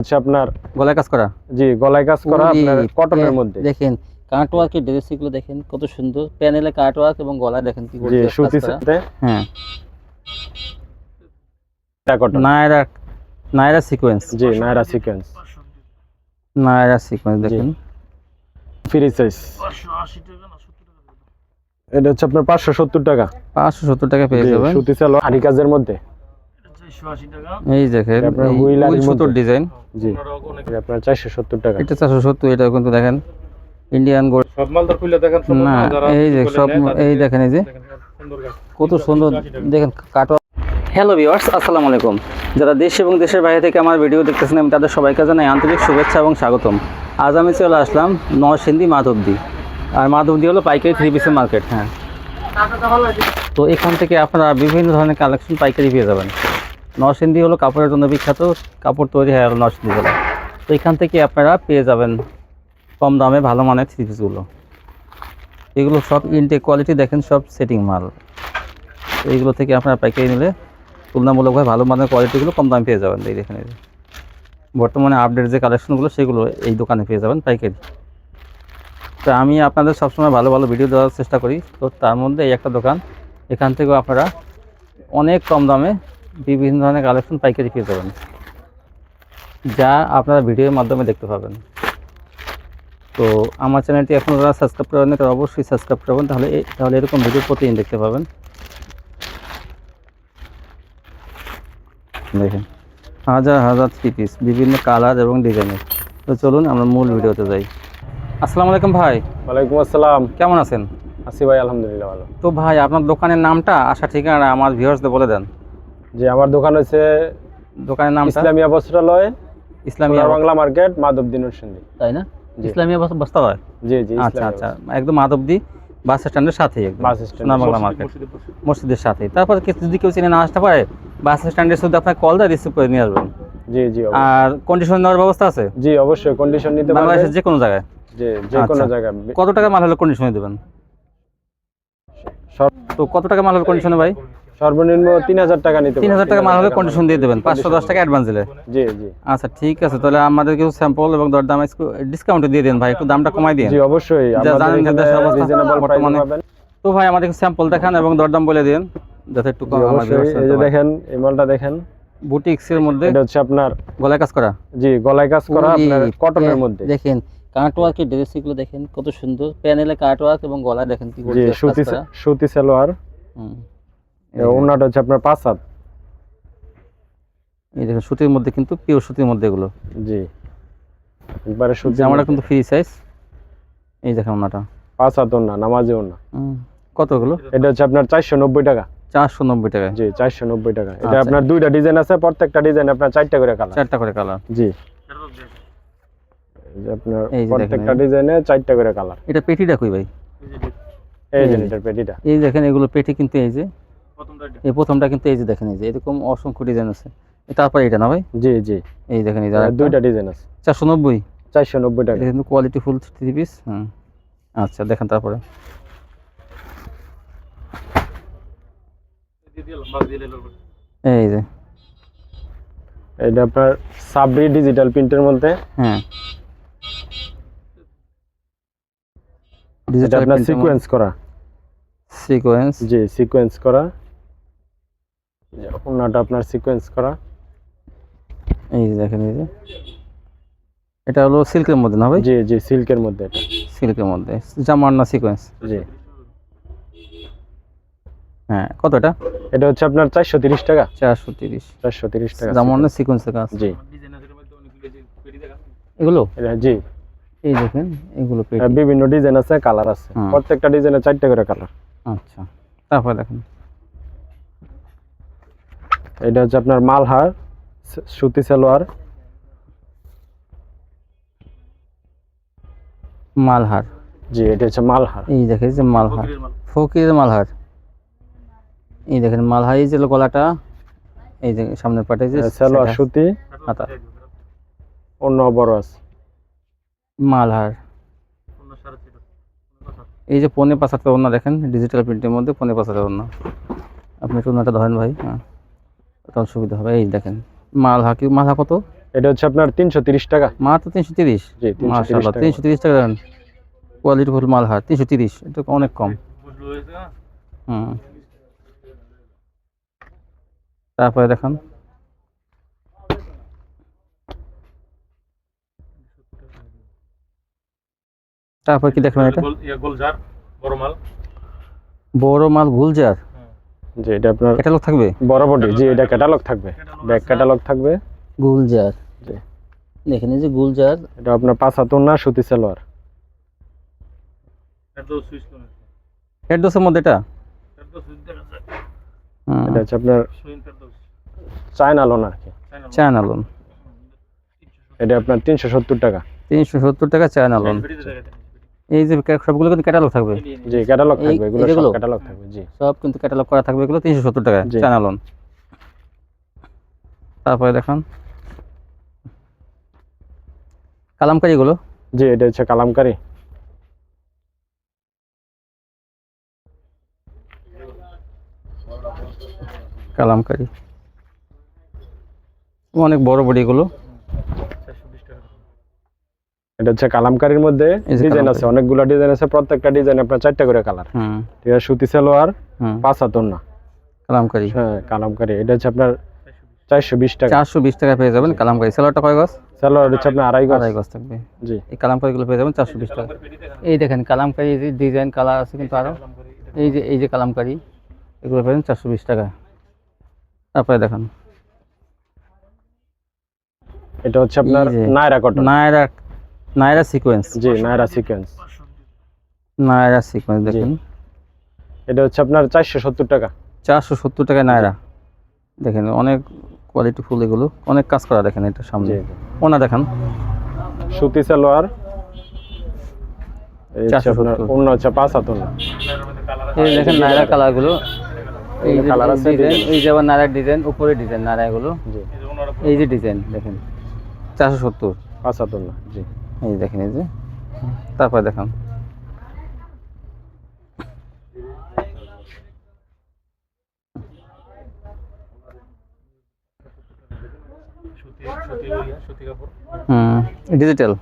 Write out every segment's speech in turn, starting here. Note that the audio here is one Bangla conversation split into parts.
হচ্ছে আপনার গলায় কাজ করা? জি গলায় কাজ করা আপনার কটনের মধ্যে। দেখেন কত সুন্দর। প্যানেলে এবং গলায় দেখেন কি জি সুতি সাথে। হ্যাঁ। কটন নায়রা নায়রা সিকোয়েন্স জি নায়রা সিকোয়েন্স নায়রা সিকোয়েন্স দেখেন। ফ্রি সাইজ এটা হচ্ছে আপনার পাঁচশো সত্তর টাকা। পাঁচশো সত্তর টাকা পেয়ে যাবেন। সুতি সালোয়ার। আরি কাজের মধ্যে। এই দেখেন সুতোর ডিজাইন। জি। আপনার চারশো সত্তর টাকা। এটা চারশো সত্তর এটা কিন্তু দেখেন ইন্ডিয়ান গোল্ড সব মাল তো খুলে দেখেন না যারা এই যে সব এই দেখেন এই যে। কত সুন্দর দেখেন কাটো হ্যালো ভিউয়ার্স আসসালামু আলাইকুম। যারা দেশ এবং দেশের বাইরে থেকে আমার ভিডিও দেখতেছেন আমি তাদের সবাইকে জানাই আন্তরিক শুভেচ্ছা এবং স্বাগতম। আজ আমি চলে আসলাম নরসিংদী মাধবদী। আর মাধবদী হলো পাইকারি থ্রি পিসের মার্কেট হ্যাঁ। তো এখান থেকে আপনারা বিভিন্ন ধরনের কালেকশন পাইকারি পেয়ে যাবেন। নরসিংদী হলো কাপড়ের জন্য বিখ্যাত, কাপড় তৈরি হয় নরসিংদী জেলা তো এখান থেকে আপনারা পেয়ে যাবেন কম দামে ভালো মানের থ্রি পিসগুলো এগুলো সব ইনটেক কোয়ালিটি দেখেন, সব সেটিং মাল। এইগুলো থেকে আপনারা পাইকারি নিলে তুলনামূলকভাবে ভালো মানের কোয়ালিটিগুলো কম দামে পেয়ে যাবেন। এই দেখেন বর্তমানে আপডেট যে কালেকশনগুলো সেগুলো এই দোকানে পেয়ে যাবেন পাইকারি তো আমি আপনাদের সবসময় ভালো ভালো ভিডিও দেওয়ার চেষ্টা করি। তো তার মধ্যে এই একটা দোকান। এখান থেকেও আপনারা অনেক কম দামে বিভিন্ন ধরনের কালেকশন পাইকারি পেয়ে যাবেন যা আপনারা ভিডিওর মাধ্যমে দেখতে পাবেন। তো আমার চ্যানেলটি এখন যারা সাবস্ক্রাইব করেন তারা অবশ্যই সাবস্ক্রাইব করবেন তাহলে তাহলে এরকম ভিডিও প্রতিদিন দেখতে পাবেন। দেখেন হাজার হাজার থ্রি পিস বিভিন্ন কালার এবং ডিজাইনের তো চলুন আমরা মূল ভিডিওতে যাই। আসসালামু আলাইকুম ভাই। ওয়ালাইকুম আসসালাম। কেমন আছেন? আসি ভাই আলহামদুলিল্লাহ ভালো। তো ভাই আপনার দোকানের নামটা আশা ঠিকানা আমার ভিউয়ার্সদের বলে দেন। জি আমার দোকান হচ্ছে দোকানের নাম ইসলামিয়া বস্ত্রালয় ইসলামিয়া বাংলা মার্কেট মাধবদী নরসিংদী তাই না? ইসলামিয়া বাস- বস্তালয় জি জি আচ্ছা আচ্ছা। একদম মাধবদী বাস স্ট্যান্ডের সাথেই একদম। Bus stand Bangla market. মসজিদের সাথে তারপর যদি কেউ চিনে না আসতে পারে বাস স্ট্যান্ডে শুধু আপনার কল দেয় রিসিভ করে নিয়ে আসবেন। জি জি আর কন্ডিশন নেওয়ার ব্যবস্থা আছে? জি অবশ্যই। কন্ডিশন নিতে পারবেন বাংলাদেশের যে কোনো জায়গায়? জি যে কোনো আচ্ছা। জায়গায়। কত টাকা মাল হলে কন্ডিশনে দেবেন? তো কত টাকা মাল হলে কন্ডিশনে ভাই? সর্বনিম্ন তিন হাজার টাকা নিতে তিন হাজার টাকা মাল হলে কন্ডিশন দিয়ে দেবেন পাঁচশো দশ টাকা অ্যাডভান্স দিলে জি জি। আচ্ছা ঠিক আছে তাহলে আমাদের কিছু স্যাম্পল এবং দরদাম ডিসকাউন্ট দিয়ে দেন ভাই একটু দামটা কমাই দিন। জি অবশ্যই। জানেন যে দেশের অবস্থা বর্তমানে- তো ভাই আমাদের স্যাম্পল দেখান এবং দরদাম বলে দিন যাতে একটু কম আমাদের এই যে দেখেন এই মালটা দেখেন। বুটিক্সের মধ্যে এটা হচ্ছে আপনার গলায় কাজ করা? জি গলায় কাজ করা আপনার কটনের মধ্যে। দেখেন কাটওয়ার্কের ড্রেসগুলো দেখেন কত সুন্দর। প্যানেলে কাটওয়ার্ক এবং গলায় দেখেন কি সুতি সুতি সালোয়ার। হুম। ওনাটা হচ্ছে আপনার পাঁচ হাত। এই দেখেন সুতির মধ্যে কিন্তু পিওর সুতির মধ্যে এগুলো। জি। একবারে সুতি জামাটা কিন্তু ফ্রি সাইজ এই দেখেন ওনাটা পাঁচ হাত ওনা নামাজে ওনা। কত এটা হচ্ছে আপনার চারশো নব্বই টাকা। চারশো নব্বই টাকা জি চারশো নব্বই টাকা। এটা আচ্ছা। আপনার দুইটা ডিজাইন আছে প্রত্যেকটা ডিজাইন আপনার চারটা করে কালার। চারটা করে কালার। জি। আপনার প্রত্যেকটা ডিজাইনে চারটা করে কালার। এটা পেটিটা কই ভাই? এই যে এই যে। এটার পেটিটা। এই দেখেন এগুলো পেটি কিন্তু এই যে। এই প্রথমটা কিন্তু এই যে দেখেন এই যে এরকম অসংখ্য ডিজাইন আছে। তারপরে এটা না ভাই? জি জি। এই দেখেন এই। দুইটা ডিজাইন আছে। চারশো নব্বই। চারশো নব্বই টাকা কিন্তু কোয়ালিটি ফুল থ্রি পিস হুম আচ্ছা দেখেন তারপরে। এই যে। এটা আপনার সাবরি ডিজিটাল প্রিন্টের মধ্যে। হ্যাঁ। ডিজিটাল আপনার সিকোয়েন্স করা। সিকোয়েন্স জি সিকোয়েন্স করা। যে ওনাটা আপনার সিকোয়েন্স করা। এই যে দেখেন এই যে। এটা হলো সিল্কের মধ্যে না ভাই? জি জি সিল্কের মধ্যে এটা। সিল্কের মধ্যে। জামার না সিকোয়েন্স জি। হ্যাঁ কত এটা? এটা হচ্ছে আপনার চারশো তিরিশ টাকা। চারশো তিরিশ। চারশো তিরিশ টাকা জামার না সিকোয়েন্সের কাজ? জি। এগুলো? জি। এই দেখেন এগুলো বিভিন্ন ডিজাইন আছে কালার আছে। প্রত্যেকটা ডিজাইনে চারটা করে কালার। আচ্ছা তারপরে দেখেন। এটা হচ্ছে আপনার মালহার সুতি সালোয়ার। মালহার। জি এটা হচ্ছে মালহার। এই দেখেন যে মালহার। ফকিরের মালহার। এই দেখেন মালহার এই যে গলাটা এই যে সামনের পাটে যে সালোয়ার সুতি। হাতা অন্য বড় আছে। মালহার। এই যে পনে পাঁচাতে ওনা দেখেন ডিজিটাল প্রিন্টের মধ্যে পনে পাঁচাতে ওনা আপনি একটু ওনাটা ধরেন ভাই হ্যাঁ। তখন সুবিধা হবে। এই দেখেন মালহা কি মালহা কত? এটা হচ্ছে আপনার তিনশো তিরিশ টাকা। মাত্র তিনশো তিরিশ? জি তিনশো তিরিশ টাকা। তিনশো তিরিশ টাকা দেন। কোয়ালিটি ফুল মাল হয় তিনশো তিরিশ এটা অনেক কম। বুঝলো হয়েছে না? হুম। তারপরে দেখান। তারপর কি দেখবেন এটা? বড় মাল। বড় মাল গুলজার। জি এটা আপনার ক্যাটালগ থাকবে? বড় বডি জি এটা ক্যাটালগ থাকবে। ব্যাক ক্যাটালগ থাকবে। গুলজার জি। দেখেন এই যে গুলজার এটা আপনার পাঁচ হাতুন না সুতি সালোয়ার। হেডডোসের মধ্যে এটা? এটা হচ্ছে আপনার। চায়না লোন আর কি। চায়না। লোন এটা আপনার তিনশো সত্তর টাকা। তিনশো সত্তর টাকা চায়না লোন। এই যে সবগুলো কিন্তু ক্যাটালগ থাকবে। জি ক্যাটালগ থাকবে এগুলো সব ক্যাটালগ থাকবে জি। সব কিন্তু ক্যাটালগ করা থাকবে এগুলো তিনশো সত্তর টাকা জি। চায়না তারপরে দেখান। কালামকারি এগুলো? জি এটা হচ্ছে কালামকারি। কালামকারি। অনেক বড় বড় এগুলো। 420 টাকা। এটা হচ্ছে কালামকারির মধ্যে ডিজাইন আছে। অনেকগুলো ডিজাইন আছে প্রত্যেকটা ডিজাইন আপনার চারটা করে কালার আছে সুতি সালোয়ার পাঁচ হাতুন না কালামকারি। হ্যাঁ কালামকারি। এটা হচ্ছে আপনার চারশো বিশ টাকা। চারশো বিশ টাকা পেয়ে যাবেন কালামকারি। সেলারটা কয় গজ? সালোয়ার হচ্ছে আপনার আড়াই গজ। আড়াই গজ থাকবে। জি। এই কালামকারিগুলো পেয়ে যাবেন চারশো বিশ টাকা। এই দেখেন কালামকারি যে ডিজাইন কালার আছে কিন্তু আরও এই যে এই যে কালামকারি এগুলো পেয়ে যাবেন চারশো বিশ টাকা। তারপরে দেখেন। এটা হচ্ছে আপনার। Naira cotton Naira Naira sequence. জি নায়রা সিকোয়েন্স। নায়রা সিকোয়েন্স দেখেন। এটা হচ্ছে আপনার চারশো সত্তর টাকা। চারশো সত্তর টাকায় নায়রা দেখেন অনেক কোয়ালিটি ফুল এগুলো। অনেক কাজ করা দেখেন এটা সামনে। ওনা দেখেন। সুতি সালোয়ার। হচ্ছে 470 আপনার অন্য হচ্ছে পাঁচ এই দেখেন নায়রা কালারগুলো। এই যে কালার আছে ডিজাইন এই যে আবার নায়রার ডিজাইন উপরে ডিজাইন এই যে ডিজাইন দেখেন। চারশো সত্তর। পাঁচ হাতুন জি। এই দেখেন এই যে। তারপরে দেখান। ডিজিটাল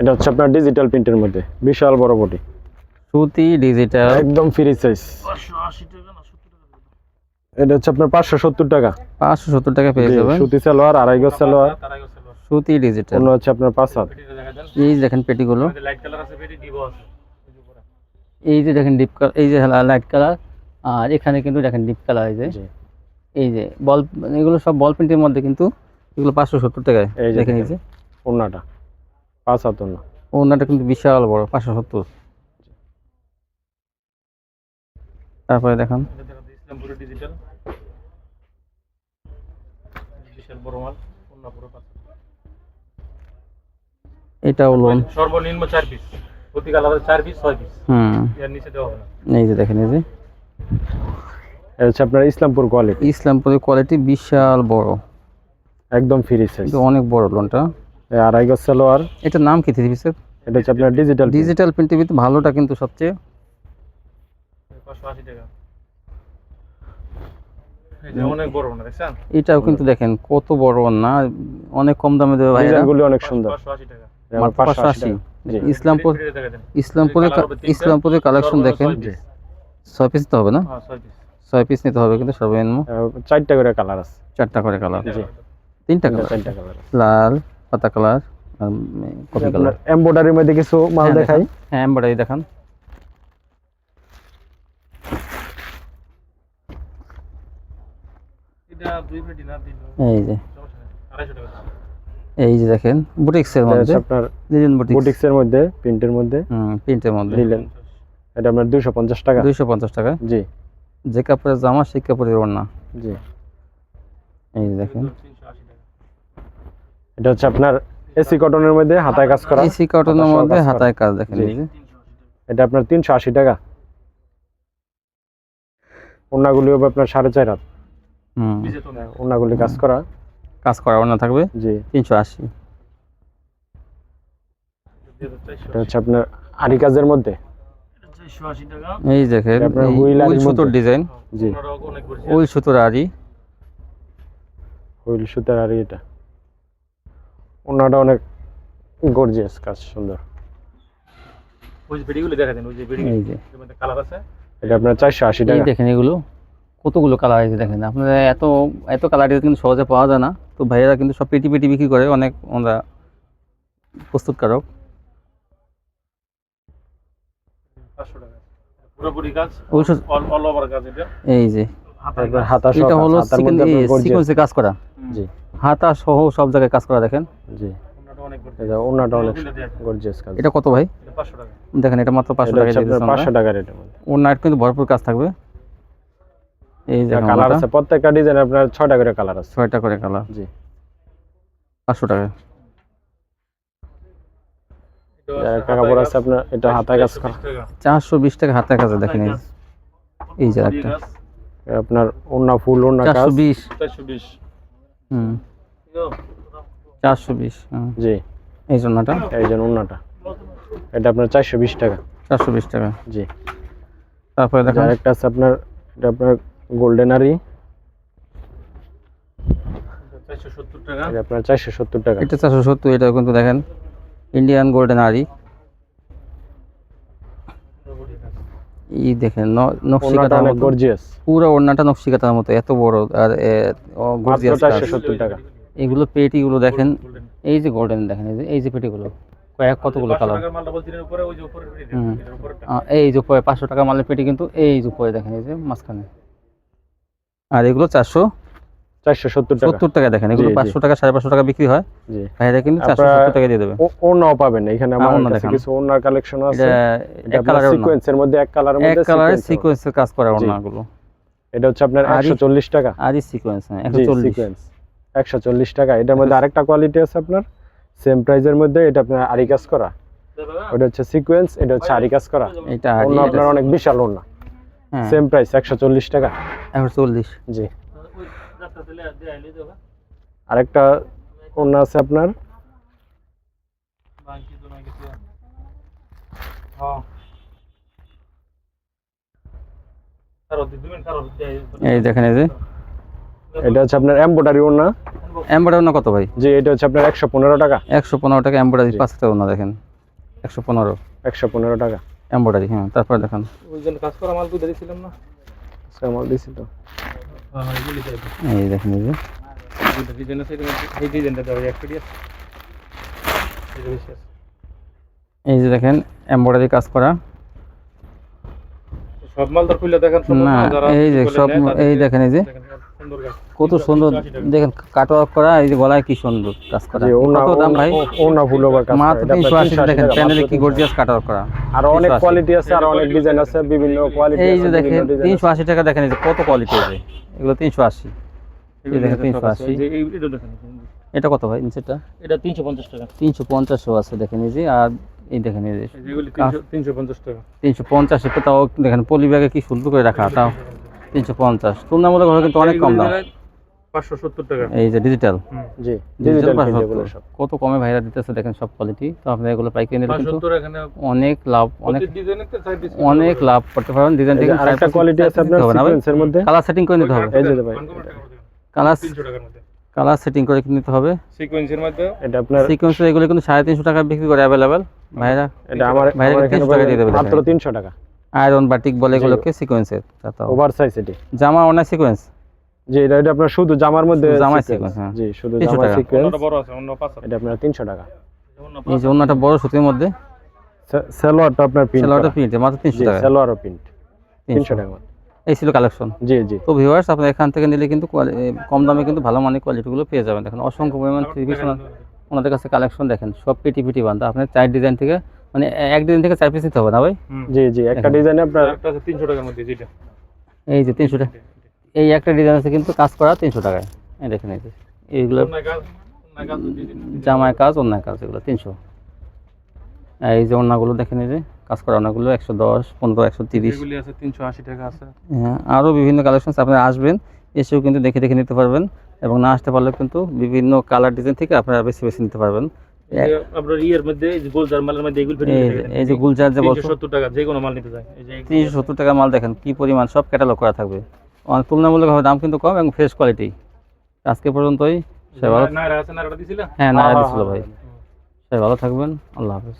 এটা হচ্ছে আপনার ডিজিটাল প্রিন্টের মধ্যে। বিশাল বড় বডি সুতি ডিজিটাল একদম ফ্রি সাইজ 580 টাকা না 70 টাকা এটা হচ্ছে আপনার পাঁচশো সত্তর টাকা। পাঁচশো সত্তর টাকা পেয়ে যাবেন। সুতি সালোয়ার আড়াই গজ সালোয়ার। সুতি ডিজিটাল অন্য হচ্ছে আপনার পাঁচ হাত। এই যে দেখেন পেটিগুলো। এই যে দেখেন ডিপ কালার এই যে লাইট কালার আর এখানে কিন্তু দেখেন ডিপ কালার এই যে। এই যে বল এগুলো সব বল প্রিন্টের মধ্যে কিন্তু এগুলো পাঁচশো সত্তর টাকায় এই যে দেখেন এই যে। ওন্নাটা পাঁচ হাত ওন্না ওনাটা কিন্তু বিশাল বড় পাঁচশো সত্তর। তারপরে দেখান। দেখা ডিজিটাল বিশাল বড় মাল পূর্ণ পুরো পাঁচ এটাও লোন সর্বনিম্ন চার পিস প্রতি কালারে চার পিস ছয় পিস হুম। এর নিচে দেওয়া হবে না। এই যে দেখেন এই যে। এটা আপনার ইসলামপুর কোয়ালিটি ইসলামপুরের কোয়ালিটি বিশাল বড়। একদম ফ্রি সাইজ কিন্তু অনেক বড় লোনটা আড়াই গজ সালোয়ার এটার নাম কি থ্রি পিসের এটা হচ্ছে আপনার ডিজিটাল ডিজিটাল প্রিন্টের ভিতরে ভালোটা কিন্তু সবচেয়ে পাঁচশো আশি টাকা। এই যে অনেক বড় না দেখছেন? এটাও কিন্তু দেখেন কত বড় না অনেক কম দামে দেবে ডিজাইনগুলো অনেক সুন্দর। পাঁচশো আশি টাকা। আমার মাত্র পাঁচশো আশি 580 টাকা। ইসলামপুর যান ইসলামপুরের কালেকশন দেখেন। ছয় পিস। তো হবে না? হ্যাঁ ছয় পিস। নিতে হবে কিন্তু সর্বনিম্ন। আহ, চারটা করে কালার আছে। চারটা করে কালার। তিনটা কালার? চারটা কালার লাল পাতা কালার কফি কালার। এমব্রয়ডারির মধ্যে কিছু মাল দেখাই? হ্যাঁ এমব্রয়ডারি দেখান এটা দুই পেটি না তিন এই যে। এই দেখেন বুটিক্সের মধ্যে। আপনার লিলেন বুটিক্স বুটিক্সের মধ্যে প্রিন্টের মধ্যে। হুম প্রিন্টের মধ্যে। দিলেন এটা আপনার দুশো পঞ্চাশ টাকা। দুইশো পঞ্চাশ টাকা। জি। যে কাপড়ের জামা সেই কাপড়ের ওড়না। জি। এই যে দেখেন। তিনশো আশি টাকা। এটা হচ্ছে আপনার এসি কটনের মধ্যে হাতায় কাজ করা। এসি কটনের মধ্যে হাতায় কাজ দেখেন এই যে। এটা আপনার তিনশো আশি টাকা। ওনাগুলি হবে আপনার সাড়ে চার হাত। ওনাগুলি কাজ করা। কাজ করা ওড়না থাকবে? জি। তিনশো আশি। এটা হচ্ছে আপনার আরি কাজের মধ্যে। চারশো আশি এই দেখেন হুইল সুতোর ডিজাইন। জি। সুতোর হুইল সুতার আর এটা। ওনাটা অনেক গর্জিয়াস কাজ সুন্দর। ওই যে বেডিগুলো দেখা দেন ওই যে বেডি এই যে। কালার আছে। এটা আপনার চারশো আশি এই টাকা। দেখেন এগুলো। কতগুলো কালার আছে দেখেন। আপনারা এত এত কালার কিন্তু সহজে পাওয়া যায় না। তো ভাইয়েরা কিন্তু সব পেটি পেটি বিক্রি করে অনেক ওরা প্রস্তুতকারক। এই যে এটা হলো। সিকোয়েন্সে কাজ করা। জি। হাতা সহ সব জায়গায় কাজ করা দেখেন। জি। ওনাটা অনেক এটা। গর্জিয়াস কাজ। কত ভাই? এটা পাঁচশো টাকা। দেখেন এটা মাত্র পাঁচশো টাকা পাঁচশো টাকার এটা কিন্তু ভরপুর কাজ থাকবে। এই যে কালার আছে প্রত্যেকটা ডিজাইন আপনার ছয়টা করে কালার আছে। ছয়টা করে কালার জি। পাঁচশো টাকা। একটা কাপড় আছে আপনার এটা হাতায় কাজ করা। 120 টাকা। চারশো বিশ টাকা হাতের কাছে দেখেন এই যে। একটা। আপনার ওনা ফুল ওনা কাজ। চারশো বিশ। 420 হুম। চারশো বিশ হুম। জি। এই জন্যটা এই যে ওনাটা এটা আপনার চারশো বিশ টাকা। চারশো বিশ টাকা। জি। তারপরে দেখেন। আরেকটা আছে আপনার এটা আপনার গোল্ডেনারি 470 টাকা। এটা আপনার চারশো সত্তর টাকা। এটা চারশো সত্তর এটা কিন্তু দেখেন ইন্ডিয়ান গোল্ডেন আরি বডি কাজ। এই দেখেন নকশি কাটার মতো। গর্জিয়াস পুরো ওড়নাটা নকশি কাটার মতো এত বড় আর এ- ও মাত্র gorgeous কাজ। চারশো সত্তর টাকা। এইগুলো পেটিগুলো দেখেন এই যে গোল্ডেন দেখেন এই যে এই যে পেটিগুলো কয়েক কতগুলো কালার পেটি। এই যে উপরে পাঁচশো টাকা মালের পেটি কিন্তু এই যে উপরে দেখেন এই যে মাঝখানে। আর এগুলো চারশো চারশো সত্তর টাকা। সত্তর টাকা দেখেন এগুলো। পাঁচশো টাকা সাড়ে পাঁচশো টাকা বিক্রি হয়। ভাইরা কিন্তু চারশো সত্তর টাকা দিয়ে দেবে। ওনাও পাবেন এখানে আমার ওড়না কাছে কিছু ওনার কালেকশন আছে। এক কালারের সিকোয়েন্সের মধ্যে এক কালারের এক কালারের সিকোয়েন্সের কাজ করা এটা হচ্ছে আপনার একশো চল্লিশ টাকা। আরই সিকোয়েন্স হ্যাঁ একশো চল্লিশ। একশো চল্লিশ টাকা। এটার মধ্যে আরেকটা কোয়ালিটি আছে আপনার। সেম প্রাইজের মধ্যে এটা আপনার আরি কাজ করা। ওটা হচ্ছে সিকোয়েন্স এটা হচ্ছে আরি কাজ করা। এটা আপনার অনেক বিশাল ওনা হ্যাঁ সেম প্রাইস একশো চল্লিশ টাকা। একশো চল্লিশ। জি। আরেকটা ওনা আছে আপনার। এই দেখেন এই যে। এটা হচ্ছে আপনার এম্বোডারি ওনা এম্বয়ডারি না কত ভাই? জি এটা হচ্ছে আপনার একশো পনেরো টাকা। একশো পনেরো টাকা এম্বয়ডারি জি। পাঁচ ওনা দেখেন। একশো পনেরো। একশো পনেরো টাকা। এম্বয়ডারি হ্যাঁ তারপরে দেখান। ওইজন জন্য কাজ করা মাল তো দিয়েছিলাম না। আমার দিছি তো হ্যাঁ হ্যাঁ এই দেখেন এই যে। এই যে দেখেন এমব্রয়ডারি কাজ করা। সব মাল তো খুলে দেখেন না এই যে সব এই দেখেন এই যে। কত সুন্দর 380 দেখেন কাটওয়ার্ক করা এই যে গলায় কি সুন্দর কাজ করা। কত দাম ভাই? ওনা ফুল ওভার কাজ করা। মাত্র এটা আপনার তিনশো আশি 380 দেখেন প্যানেলে কি গর্জিয়াস কাটওয়ার্ক করা আরও অনেক কোয়ালিটি আছে আর অনেক ডিজাইন আছে বিভিন্ন কোয়ালিটি এই যে দেখেন তিনশো আশি টাকা দেখেন এই যে কত কোয়ালিটি আছে এগুলো তিনশো আশি। এগুলি দেখেন দেখেন, 380 এই এটা দেখেন এটা কত ভাই নিচেটা এটা তিনশো পঞ্চাশ টাকা। তিনশো পঞ্চাশও আছে দেখেন এই যে আর এই দেখেন এই তিনশো পঞ্চাশ টাকা। তিনশো পঞ্চাশ তাও দেখেন পলি ব্যাগে কি সুন্দর করে রাখা তাও তিনশো পঞ্চাশ তুলনামূলকভাবে কিন্তু অনেক কম দাম। পাঁচশো সত্তর টাকা। এই যে ডিজিটাল জি ডিজিটাল কত কমে ভাইরা দিতেছে দেখেন সব কোয়ালিটি তো আপনি এগুলো পাইকারি নিলে কিন্তু 570 এখানে অনেক লাভ অনেক অনেক লাভ করতে পারবেন। ডিজাইন থেকে আরেকটা কোয়ালিটি আছে আপনার সিকোয়েন্সের মধ্যে। কালার সেটিং করে নিতে হবে। এই যে ভাই। কালার 300 টাকার মধ্যে। কালার সেটিং করে নিতে হবে। সিকোয়েন্সের মধ্যে এটা আপনার সিকোয়েন্সের এগুলো কিন্তু সাড়ে তিনশো টাকা বিক্রি করে অ্যাভেলেবেল ভাইরা এটা আমার বাইরে আমার থেকে এখানে 300 টাকা দিয়ে দেবে মাত্র দেখেন। তিনশো টাকা। আয়রন বাটিক বলে এগুলোকে সিকোয়েন্সের ওভার এটি। জামা সিকোয়েন্স জি এটা এটা আপনার শুধু জামার মধ্যে হ্যাঁ। জি শুধু 300 সিকোয়েন্স অন্যটা বড় আছে অন্য পাঁচ এটা আপনার তিনশো টাকা। এই যে অন্যটা বড় সুতির মধ্যে? সালোয়ারটা আপনার প্রিন্ট সেলোয়ারটা প্রিন্টে মাত্র তিনশো জি টাকা। সালোয়ারও প্রিন্ট তিনশো। 300 টাকা এই ছিল কালেকশন জি জি। তো ভিউয়ার্স আপনার এখান থেকে নিলে কিন্তু কম দামে কিন্তু ভালো মানের কোয়ালিটিগুলো পেয়ে যাবেন। দেখেন অসংখ্য পরিমাণ থ্রি ওনাদের কাছে কালেকশন দেখেন সব পেটি পিটি বান্ধা আপনার চার ডিজাইন থেকে মানে এক ডিজাইন থেকে চার পিস নিতে হবে না ভাই? জি জি একটা। ডিজাইনে আপনার একটা 300 টাকার মধ্যে যেটা। এই যে তিনশো টাকা। এই একটা ডিজাইন আছে কিন্তু কাজ করা তিনশো টাকায়। এই দেখেন এই যে। এইগুলো জামায় কাজ অন্যায় কাজ এগুলো তিনশো। এই যে অন্যগুলো দেখেন এই যে কাজ করা অন্যগুলো একশো দশ পনেরো একশো তিরিশ। এগুলি আছে 380 টাকা আছে। হ্যাঁ আরও বিভিন্ন কালেকশন আপনারা আসবেন। এসেও কিন্তু দেখে দেখে নিতে পারবেন এবং না আসতে পারলে কিন্তু বিভিন্ন কালার ডিজাইন থেকে আপনারা বেছে বেছে নিতে পারবেন। আপনার ইয়ের মধ্যে এই যে গোলজার মালের মধ্যে এগুলো এই যে- গুলজার যে বলছো 370 টাকা যে কোনো মাল নিতে যায় এই যে তিনশো সত্তর টাকা মাল দেখেন কি পরিমাণ সব ক্যাটালগ করা থাকবে। অনেক তুলনামূলকভাবে দাম কিন্তু কম এবং ফ্রেশ কোয়ালিটি আজকে পর্যন্তই সবাই ভালো না রাসেন আর হ্যাঁ না দিছিল ভাই। সবাই ভালো থাকবেন আল্লাহ হাফেজ।